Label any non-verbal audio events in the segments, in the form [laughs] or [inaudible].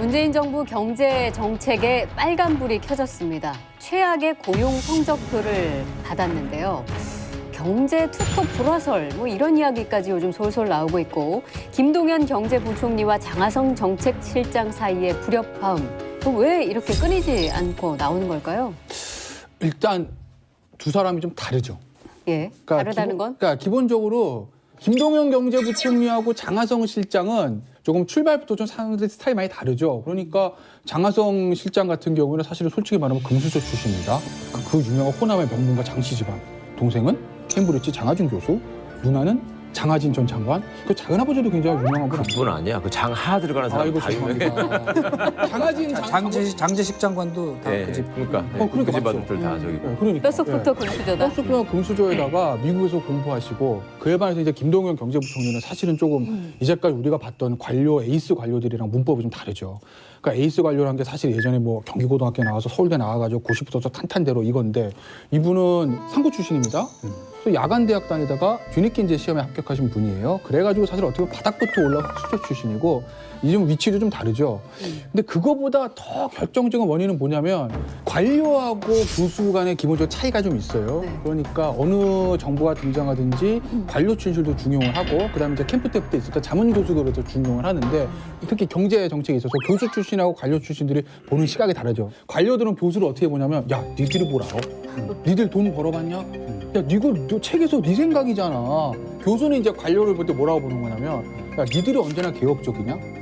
문재인 정부 경제 정책에 빨간불이 켜졌습니다. 최악의 고용 성적표를 받았는데요. 경제 투톱 불화설 뭐 이런 이야기까지 요즘 솔솔 나오고 있고 김동연 경제부총리와 장하성 정책실장 사이의 불협화음 또 왜 이렇게 끊이지 않고 나오는 걸까요? 일단 두 사람이 좀 다르죠. 예, 다르다는 건 그러니까 기본적으로 김동연 경제부총리하고 장하성 실장은 조금 출발부터 좀 사람들 스타일이 많이 다르죠. 그러니까 장하성 실장 같은 경우는 사실은 솔직히 말하면 금수저 출신입니다. 그, 그 유명한 호남의 명문가 장씨 집안. 동생은 캠브리지 장하준 교수, 누나는 장하진 전 장관. 그 작은 아버지도 굉장히 유명한 분 아니에요? 그분 아니야. 그 장하 들어가는 사람 아이고 다 유명해. 죄송합니다. [laughs] 장하진 장 장재 장재식 장관도 다 네, 그 집. 그러니까 어, 그러니까 그 집 맞죠. 아들들 다 저기. 네, 그러니까. 뼛속부터 네. 금수저다. 버스표 금수저에다가 미국에서 공부하시고 그에 반해서 이제 김동연 경제부총리는 사실은 조금 이제까지 우리가 봤던 관료 에이스 관료들이랑 문법이 좀 다르죠. 그러니까 에이스 관료라는 게 사실 예전에 뭐 경기고등학교 나와서 서울대 나와가지고 고시 붙어서 탄탄대로 이건데 이분은 상고 출신입니다. 또 야간 대학 다니다가 뒤늦게 이제 시험에 합격하신 분이에요. 그래가지고 사실 어떻게 보면 바닥부터 올라 흑수저 출신이고 이 좀 위치도 좀 다르죠. 근데 그거보다 더 결정적인 원인은 뭐냐면 관료하고 교수 간의 기본적 차이가 좀 있어요. 네. 그러니까 어느 정부가 등장하든지 관료 출신도 중용을 하고 그다음에 이제 캠프 때 그때 있었던 자문 교수들도 중용을 하는데 특히 경제 정책에 있어서 교수 출신하고 관료 출신들이 보는 시각이 다르죠. 관료들은 교수를 어떻게 보냐면 야 니들이 뭘 알아? 니들 돈 벌어봤냐? 야 니가 너 책에서 네 생각이잖아. 교수는 이제 관료를 볼 때 뭐라고 보는 거냐면 야 니들이 언제나 개혁적이냐?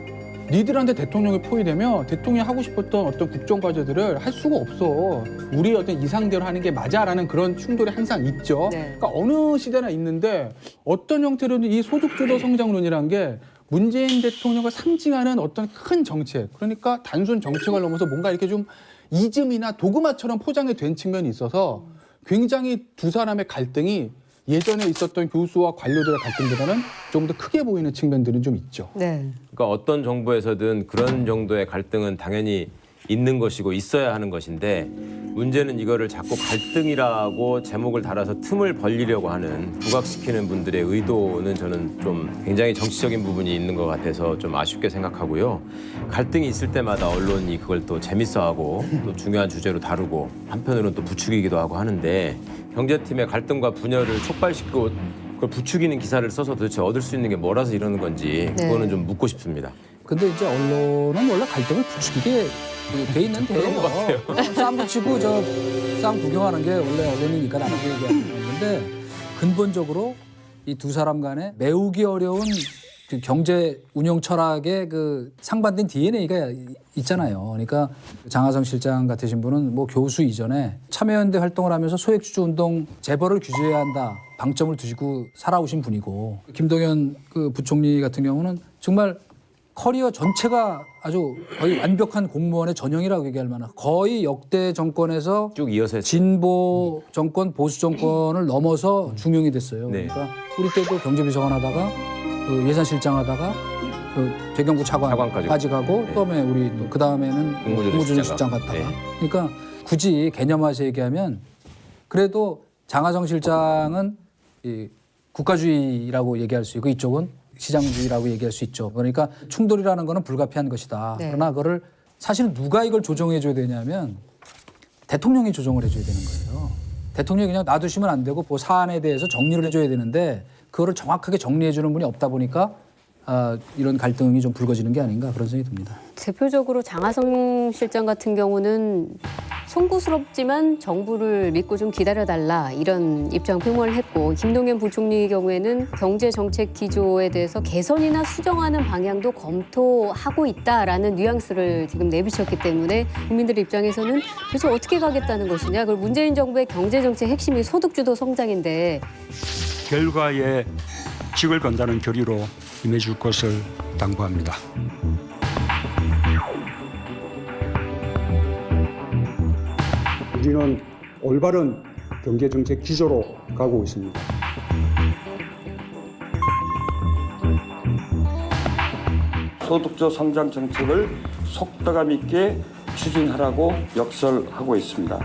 니들한테 대통령이 포위되면 대통령이 하고 싶었던 어떤 국정 과제들을 할 수가 없어. 우리의 어떤 이상대로 하는 게 맞아라는 그런 충돌이 항상 있죠. 네. 그러니까 어느 시대나 있는데 어떤 형태로든 이 소득주도 성장론이라는 게 문재인 대통령을 상징하는 어떤 큰 정책, 그러니까 단순 정책을 넘어서 뭔가 이렇게 좀 이즘이나 도그마처럼 포장이 된 측면이 있어서 굉장히 두 사람의 갈등이 예전에 있었던 교수와 관료들의 갈등보다는 좀 더 크게 보이는 측면들은 좀 있죠. 네. 그러니까 어떤 정부에서든 그런 정도의 갈등은 당연히 있는 것이고 있어야 하는 것인데 문제는 이거를 자꾸 갈등이라고 제목을 달아서 틈을 벌리려고 하는 부각시키는 분들의 의도는 저는 좀 굉장히 정치적인 부분이 있는 것 같아서 좀 아쉽게 생각하고요. 갈등이 있을 때마다 언론이 그걸 또 재밌어하고 또 중요한 주제로 다루고 한편으로는 또 부추기기도 하고 하는데 경제팀의 갈등과 분열을 촉발시키고 그걸 부추기는 기사를 써서 도대체 얻을 수 있는 게 뭐라서 이러는 건지 네. 그거는 좀 묻고 싶습니다. 근데 이제 언론은 원래 갈등을 부추기게 돼 있는 데요. 쌈 붙이고 저쌈 구경하는 게 원래 언론이니까 나는 그 얘기하는 건데 근본적으로 이 두 사람 간에 메우기 어려운 그 경제 운영 철학의 그 상반된 DNA가 있잖아요. 그러니까 장하성 실장 같으신 분은 뭐 교수 이전에 참여연대 활동을 하면서 소액주주 운동 재벌을 규제해야 한다 방점을 두시고 살아오신 분이고 김동연 그 부총리 같은 경우는 정말 커리어 전체가 아주 거의 완벽한 공무원의 전형이라고 얘기할 만한 거의 역대 정권에서 쭉 이어서 했 진보 정권 보수 정권을 넘어서 중용이 됐어요. 네. 그러니까 우리 때도 경제비서관 하다가 그 예산실장 하다가 그 대경부 차관까지 차관까지 가고 그다음에 우리 또 그다음에는 국무조정 국무조정 실장 실장 갔다가 네. 그러니까 굳이 개념화해서 얘기하면 그래도 장하성 실장은 이 국가주의라고 얘기할 수 있고 이쪽은 시장주의라고 얘기할 수 있죠. 그러니까 충돌이라는 거는 불가피한 것이다. 네. 그러나 그거를 사실은 누가 이걸 조정해 줘야 되냐면 대통령이 조정을 해줘야 되는 거예요. 대통령이 그냥 놔두시면 안 되고 그 사안에 대해서 정리를 해줘야 되는데 그거를 정확하게 정리해 주는 분이 없다 보니까 아, 이런 갈등이 좀 불거지는 게 아닌가 그런 생각이 듭니다. 대표적으로 장하성 실장 같은 경우는 송구스럽지만 정부를 믿고 좀 기다려달라 이런 입장 표명을 했고 김동연 부총리 경우에는 경제 정책 기조에 대해서 개선이나 수정하는 방향도 검토하고 있다라는 뉘앙스를 지금 내비쳤기 때문에 국민들 입장에서는 도대체 어떻게 가겠다는 것이냐 그리고 문재인 정부의 경제 정책 핵심이 소득주도 성장인데 결과에 직을 건다는 결의로 임해줄 것을 당부합니다. 우리는 올바른 경제 정책 기조로 가고 있습니다. 소득주 성장 정책을 속도감 있게 추진하라고 역설하고 있습니다.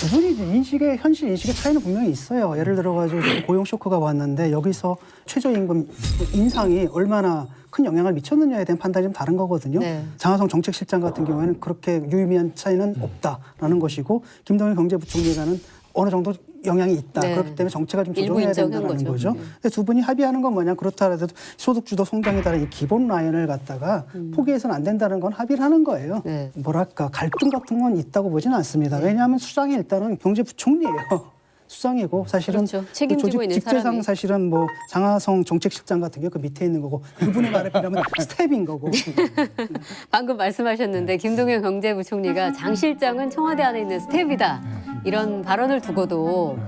두 분이 인식의 현실 인식의 차이는 분명히 있어요. 예를 들어 가지고 고용 쇼크가 왔는데 여기서 최저임금 인상이 얼마나 큰 영향을 미쳤느냐에 대한 판단이 좀 다른 거거든요. 네. 장하성 정책실장 같은 경우에는 그렇게 유의미한 차이는 없다라는 것이고 김동연 경제부총리가는 어느 정도 영향이 있다. 네. 그렇기 때문에 정책을 좀 조정해야 된다는 거죠. 거죠. 근데 두 분이 합의하는 건 뭐냐 그렇다 하더라도 소득주도 성장이라는 이 기본 라인을 갖다가 포기해서는 안 된다는 건 합의를 하는 거예요. 음. 네. 뭐랄까 갈등 같은 건 있다고 보지는 않습니다. 왜냐하면 수장이 일단은 경제부총리예요. 수장이고 사실은 그렇죠. 그 책임지고 조직 있는 직제상 사람이. 사실은 뭐 장하성 정책실장 같은 게 그 밑에 있는 거고 이분의 말에 비하면 [laughs] 스텝인 거고 [laughs] 방금 말씀하셨는데 김동연 경제부총리가 장 실장은 청와대 안에 있는 스텝이다 이런 발언을 두고도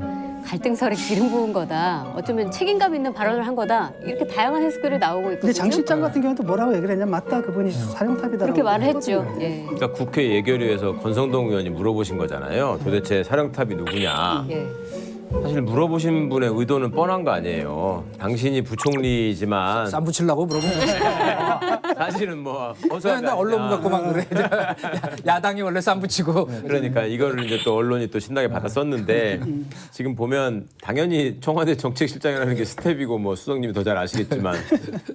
갈등설에 기름 부은 거다 어쩌면 책임감 있는 발언을 한 거다 이렇게 다양한 해석들이 나오고 있거든요. 근데 장 실장 같은 경우는 또 뭐라고 얘기를 했냐면 맞다 그분이 사령탑이다라고 그렇게 말을 했죠. 예. 그러니까 국회 예결위에서 권성동 의원이 물어보신 거잖아요. 도대체 사령탑이 누구냐. 예. 사실 물어보신 분의 의도는 뻔한 거 아니에요. 당신이 부총리지만 쌈 붙이려고 물어보는 거야. [laughs] 사실은 뭐 어서 맨날 언론 갖고 막 그래. [laughs] 야당이 원래 쌈 붙이고. 그러니까 이거를 이제 또 언론이 또 신나게 받아 썼는데 지금 보면 당연히 청와대 정책실장이라는 게 스텝이고 뭐 수석님이 더 잘 아시겠지만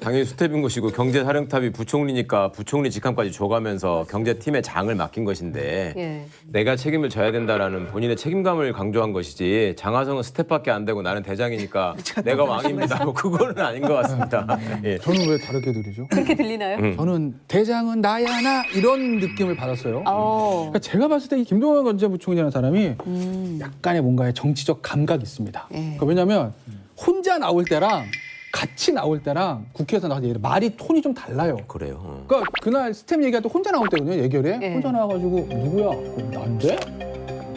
당연히 스텝인 것이고 경제사령탑이 부총리니까 부총리 직함까지 줘가면서 경제팀의 장을 맡긴 것인데 예. 내가 책임을 져야 된다라는 본인의 책임감을 강조한 것이지 장하 성은 스텝밖에 안 되고 나는 대장이니까 [laughs] 내가 왕입니다. 뭐 그거는 아닌 것 같습니다. 예. 저는 왜 다르게 들리죠? 그렇게 들리나요? 음. 저는 대장은 나야 나 이런 느낌을 받았어요. 어. 그러니까 제가 봤을 때 이 김동연 경제부총리라는 사람이 약간의 뭔가의 정치적 감각이 있습니다. 예. 그러니까 왜냐하면 혼자 나올 때랑 같이 나올 때랑 국회에서 나와서 말이 톤이 좀 달라요. 그래요. 어. 그러니까 그날 스텝 얘기할 때 혼자 나올 때거든요 예결에 예. 혼자 나와가지고 누구야? 난데?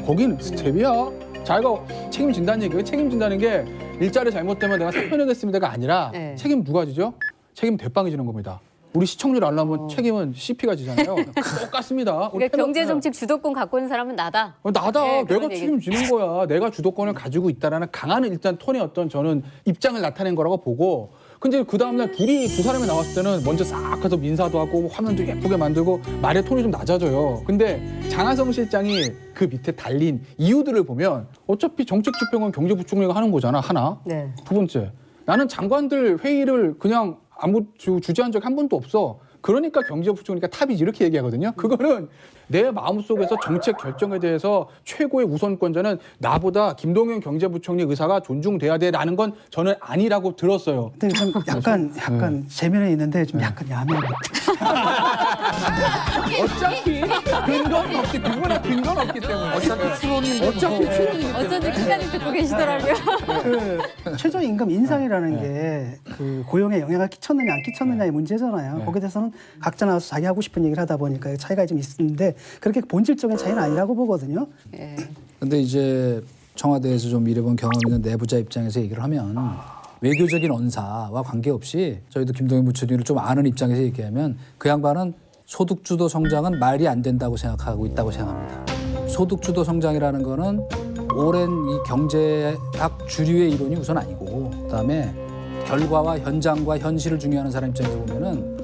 거긴 스텝이야. 자기가 책임진다는 얘기예요. 책임진다는 게 일자리 잘못되면 내가 사표 내겠습니다가 아니라 예. 책임 누가 지죠? 책임 대빵이 지는 겁니다. 우리 시청률 알려면 책임은 CP가 지잖아요. [laughs] 똑같습니다. 그러니까 경제 정책 주도권 갖고 있는 사람은 나다. 어, 나다. 네, 내가. 책임지는 거야. 내가 주도권을 가지고 있다라는 강한 일단 톤의 어떤 저는 입장을 나타낸 거라고 보고. 근데 그 다음날 둘이 두 사람이 나왔을 때는 먼저 싹 가서 민사도 하고 화면도 예쁘게 만들고 말의 톤이 좀 낮아져요. 근데 장하성 실장이 그 밑에 달린 이유들을 보면 어차피 정책 집행은 경제부총리가 하는 거잖아. 하나. 네. 두 번째, 나는 장관들 회의를 그냥 아무 주, 주재한 적이 한 번도 없어. 그러니까 경제부총리가 탑이지 이렇게 얘기하거든요. 그거는 내 마음속에서 정책 결정에 대해서 최고의 우선권자는 나보다 김동연 경제부총리 의사가 존중돼야 돼라는 건 저는 아니라고 들었어요. 근데 좀 약간 약간 재미는 있는데 좀 약간 야매 같아. 어차피 근거는 없기 때문에. 어차피 추론인데 어차피 때문에. 어쩐지 기자님 듣고 계시더라고요. 그 최저임금 인상이라는 게 그 고용에 영향을 끼쳤느냐 안 끼쳤느냐의 문제잖아요. 거기에 대해서는 각자 나와서 자기 하고 싶은 얘기를 하다 보니까 차이가 좀 있는데 그렇게 본질적인 차이는 아니라고 보거든요. 예. 근데 이제 청와대에서 좀 일해본 경험 있는 내부자 입장에서 얘기를 하면 외교적인 언사와 관계없이 저희도 김동연 부총리를 좀 아는 입장에서 얘기하면 그 양반은 소득주도 성장은 말이 안 된다고 생각하고 있다고 생각합니다. 소득주도 성장이라는 거는 오랜 이 경제학 주류의 이론이 우선 아니고 그다음에 결과와 현장과 현실을 중요하는 사람 입장에서 보면은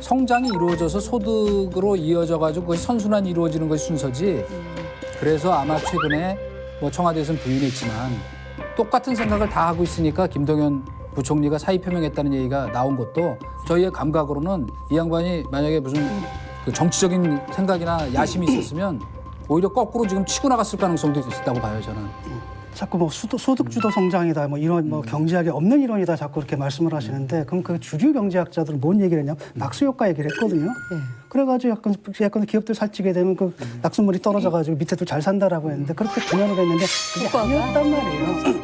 성장이 이루어져서 소득으로 이어져 가지고 그것이 선순환이 이루어지는 것이 순서지 그래서 아마 최근에 뭐 청와대에서는 부인했지만 똑같은 생각을 다 하고 있으니까 김동연 부총리가 사의 표명했다는 얘기가 나온 것도 저희의 감각으로는 이 양반이 만약에 무슨 그 정치적인 생각이나 야심이 있었으면 오히려 거꾸로 지금 치고 나갔을 가능성도 있다고 봐요 저는. 자꾸 뭐 수도, 소득주도 성장이다 뭐 이런 뭐 경제학에 없는 이론이다 자꾸 그렇게 말씀을 하시는데 그럼 그 주류 경제학자들은 뭔 얘기를 했냐 낙수 효과 얘기를 했거든요. 그래가지고 약간 약간 기업들 살찌게 되면 그 낙수물이 떨어져가지고 밑에도 잘 산다라고 했는데 그렇게 분연을 했는데 그게 아니었단 말이에요.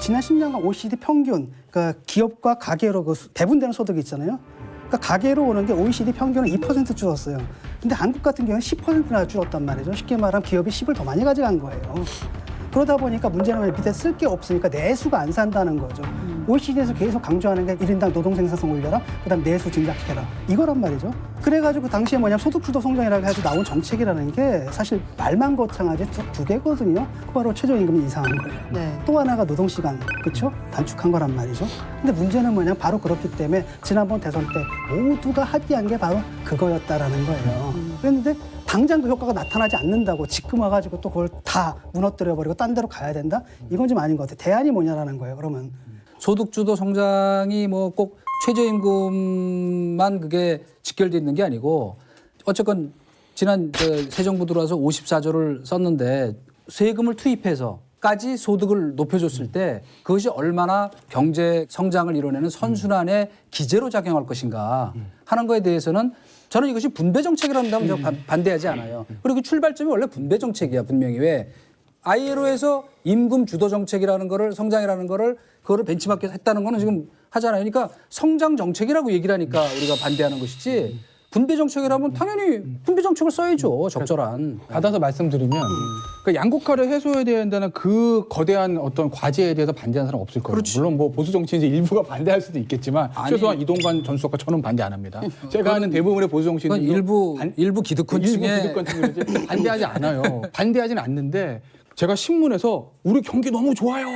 지난 10년간 OECD 평균, 그러니까 기업과 가계로 그 수- 배분되는 소득이 있잖아요. 그러니까 가계로 오는 게 OECD 평균은 2% 줄었어요. 근데 한국 같은 경우는 10%나 줄었단 말이죠. 쉽게 말하면 기업이 10을 더 많이 가져간 거예요. 그러다 보니까 문제는 뭐냐면 밑에 쓸 게 없으니까 내수가 안 산다는 거죠. OECD에서 계속 강조하는 게 1인당 노동 생산성 올려라, 그 다음 내수 진작시켜라. 이거란 말이죠. 그래가지고 그 당시에 뭐냐면 소득주도 성장이라고 해가지고 나온 정책이라는 게 사실 말만 거창하지 두, 두 개거든요. 그 바로 최저임금 인상한 거예요. 네. 또 하나가 노동시간, 그렇죠? 단축한 거란 말이죠. 근데 문제는 뭐냐 바로 그렇기 때문에 지난번 대선 때 모두가 합의한 게 바로 그거였다라는 거예요. 그랬는데 당장 그 효과가 나타나지 않는다고 지금 와가지고 또 그걸 다 무너뜨려 버리고 딴 데로 가야 된다? 이건 좀 아닌 것 같아요. 대안이 뭐냐라는 거예요, 그러면. 소득주도 성장이 뭐 꼭 최저임금만 그게 직결돼 있는 게 아니고 어쨌건 지난 저새 정부 들어와서 54조를 썼는데 세금을 투입해서 까지 소득을 높여줬을 때 그것이 얼마나 경제 성장을 이뤄내는 선순환의 기제로 작용할 것인가 하는 거에 대해서는 저는 이것이 분배 정책이라는 다면 제가 반- 반대하지 않아요. 그리고 출발점이 원래 분배 정책이야 분명히. 왜? ILO에서 임금 주도 정책이라는 거를 성장이라는 거를 그거를 벤치마크해서 했다는 거는 지금 하잖아요. 그러니까 성장 정책이라고 얘기를 하니까 우리가 반대하는 것이지 분배 정책이라면 당연히 분배 정책을 써야죠. 적절한. 받아서 말씀드리면 그 양극화를 해소해야 된다는 그 거대한 어떤 과제에 대해서 반대하는 사람 없을 거예요. 물론 뭐 보수 정치인 일부가 반대할 수도 있겠지만. 최소한 이동관 전 수석과 저는 반대 안 합니다. [laughs] 제가 아는 대부분의 보수 정치인은 일부 일부 기득권 일부 중에 기득권 측면이지 [laughs] 반대하지 않아요. 반대하지는 않는데 제가 신문에서 우리 경기 너무 좋아요.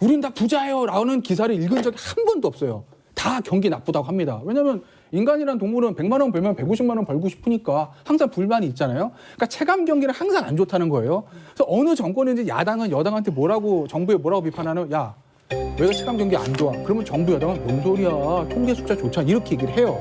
우린 다 부자예요. 라는 기사를 읽은 적이 한 번도 없어요. 다 경기 나쁘다고 합니다. 왜냐하면 인간이란 동물은 100만 원 벌면 150만 원 벌고 싶으니까 항상 불만이 있잖아요. 그러니까 체감 경기는 항상 안 좋다는 거예요. 그래서 어느 정권인지 야당은 여당한테 뭐라고 정부에 뭐라고 비판하는 야왜 체감 경기 안 좋아? 그러면 정부 여당은 뭔 소리야? 통계 숫자 좋잖아. 이렇게 얘기를 해요.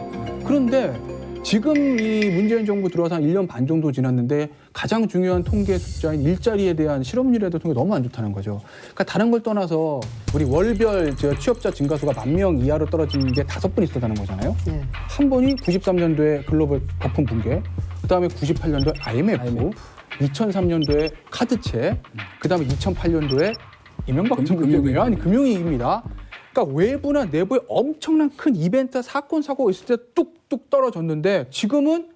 그런데 지금 이 문재인 정부 들어와서 한 1년 반 정도 지났는데 가장 중요한 통계 숫자인 일자리에 대한 실업률에도 통계 너무 안 좋다는 거죠. 그러니까 다른 걸 떠나서 우리 월별 저 취업자 증가수가 만 명 이하로 떨어진 게 다섯 번 있었다는 거잖아요. 네. 한 번이 93년도에 글로벌 거품 붕괴, 그다음에 98년도에 IMF, IMF. 2003년도에 카드채, 그다음에 2008년도에 이명박 금- 정부. 때문에 아니 금융위기입니다. 그러니까 외부나 내부에 엄청난 큰 이벤트 사건 사고가 있을 때 뚝뚝 떨어졌는데 지금은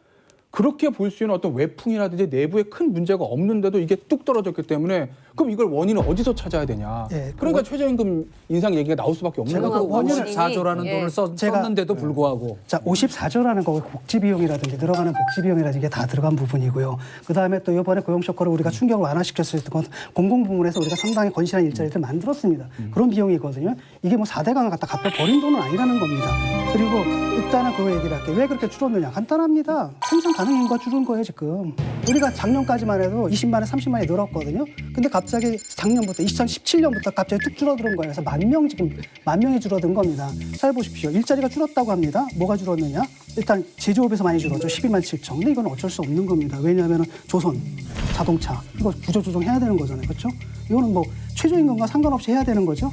그렇게 볼 수 있는 어떤 외풍이라든지 내부에 큰 문제가 없는데도 이게 뚝 떨어졌기 때문에 그럼 이걸 원인은 어디서 찾아야 되냐? 예, 그러니까 최저임금 인상 얘기가 나올 수밖에 없는. 그 원인을 54조라는 예. 돈을 써, 제가- 썼는데도 불구하고 자, 54조라는 거 복지 비용이라든지 들어가는 복지 비용이라든지 게다 들어간 부분이고요. 그다음에 또 이번에 고용 쇼크를 우리가 충격을 완화시켰을 때 그건 공공 부문에서 우리가 상당히 건실한 일자리를 만들었습니다. 그런 비용이거든요. 이게 뭐 4대 강을 갖다 갚아 버린 돈은 아니라는 겁니다. 그리고 일단은 그거 얘기를 할게요. 왜 그렇게 줄었느냐? 간단합니다. 생산 가능 인구가 줄은 거예요, 지금. 우리가 작년까지만 해도 20만에 30만이 늘었거든요. 근데 갑 자기 작년부터 2017년부터 갑자기 뚝 줄어드는 거예요. 그래서 만 명 지금 만 명이 줄어든 겁니다. 잘 보십시오. 일자리가 줄었다고 합니다. 뭐가 줄었느냐? 일단 제조업에서 많이 줄었죠. 12만 7천. 근데 이건 어쩔 수 없는 겁니다. 왜냐하면 조선, 자동차 이거 구조 조정해야 되는 거잖아요. 그렇죠? 이거는 뭐 최저임금과 상관없이 해야 되는 거죠.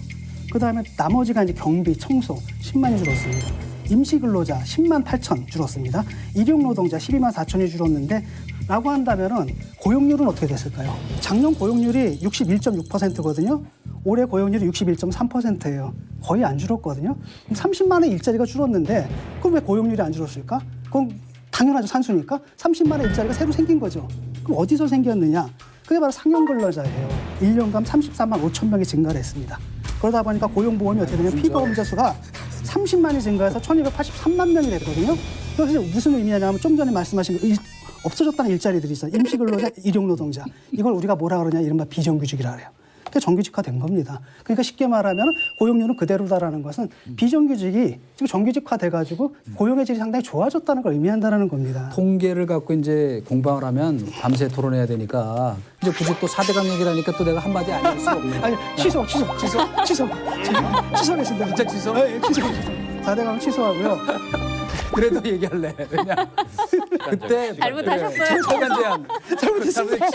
그다음에 나머지가 이제 경비, 청소 10만이 줄었습니다. 임시근로자 10만 8천 줄었습니다. 일용노동자 12만 4천이 줄었는데 라고 한다면은 고용률은 어떻게 됐을까요? 작년 고용률이 61.6%거든요. 올해 고용률이 61.3%예요. 거의 안 줄었거든요. 그럼 30만의 일자리가 줄었는데 그럼 왜 고용률이 안 줄었을까? 그건 당연하죠. 산수니까 30만의 일자리가 새로 생긴 거죠. 그럼 어디서 생겼느냐? 그게 바로 상용 근로자예요. 1년간 34만 5천 명이 증가를 했습니다. 그러다 보니까 고용보험이 어떻게 되냐면 피보험자 수가 30만이 증가해서 1283만 명이 됐거든요. 그래서 무슨 의미냐면 좀 전에 말씀하신 그 일- 없어졌다는 일자리들이 있어요. 임시근로자, 일용노동자. 이걸 우리가 뭐라 그러냐 이른바 비정규직이라 그래요. 그게 정규직화된 겁니다. 그러니까 쉽게 말하면 고용률은 그대로다라는 것은 비정규직이 지금 정규직화 돼가지고 고용의 질이 상당히 좋아졌다는 걸 의미한다는 겁니다. 통계를 갖고 이제 공방을 하면 밤새 토론해야 되니까 이제 굳이 또 4대 강 얘기를 하니까 또 내가 한마디 안 할 수가 없네. 아니 취소 취소 취소 취소 취소하겠습니다. 진짜 취소? 네, 예, 취소 취소. 4대 강 취소하고요. 그래도 얘기할래. 왜냐? 그때 잘못하셨어요. 시간 제한. 잘못했습니다.